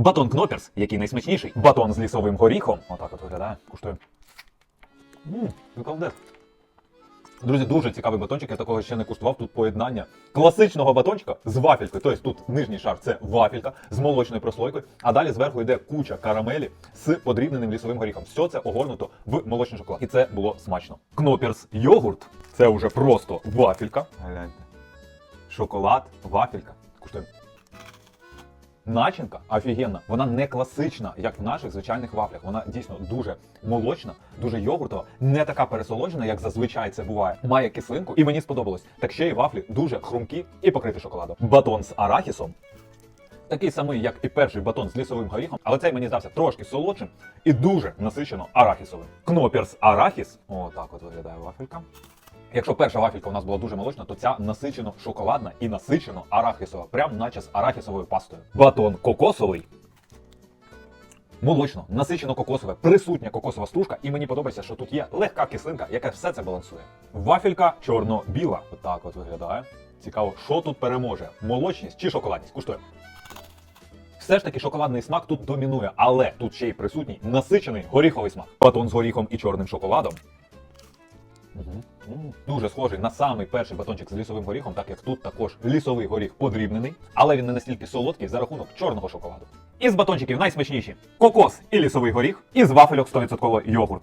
Батон Кноперс, який найсмачніший. Батон з лісовим горіхом. Отак от виглядає. Куштуємо. Ммм, викалдес. Друзі, дуже цікавий батончик, я такого ще не куштував. Тут поєднання класичного батончика з вафелькою. Тобто тут нижній шар це вафелька з молочною прослойкою, а далі зверху йде куча карамелі з подрібненим лісовим горіхом. Все це огорнуто в молочний шоколад. І це було смачно. Кноперс йогурт це вже просто вафелька. Гляньте. Шоколад, вафелька. Куштуємо. Начинка офігенна, вона не класична, як в наших звичайних вафлях. Вона дійсно дуже молочна, дуже йогуртова, не така пересолоджена, як зазвичай це буває. Має кислинку, і мені сподобалось. Так ще й вафлі дуже хрумкі і покриті шоколадом. Батон з арахісом. Такий самий, як і перший батон з лісовим горіхом, але цей мені здався трошки солодшим і дуже насичено арахісовим. Кноперс арахіс. О, так от виглядає вафелька. Якщо перша вафелька у нас була дуже молочна, то ця насичено шоколадна і насичено арахісова, прям наче з арахісовою пастою. Батон кокосовий. Молочно, насичено кокосове, присутня кокосова стружка, і мені подобається, що тут є легка кислинка, яка все це балансує. Вафелька чорно-біла. Отак от виглядає. Цікаво, що тут переможе: молочність чи шоколадність? Куштуємо. Все ж таки шоколадний смак тут домінує, але тут ще й присутній насичений горіховий смак. Батон з горіхом і чорним шоколадом. Мгм. Дуже схожий на самий перший батончик з лісовим горіхом, так як тут також лісовий горіх подрібнений, але він не настільки солодкий за рахунок чорного шоколаду. Із батончиків найсмачніші кокос і лісовий горіх, із вафельок 100% йогурт.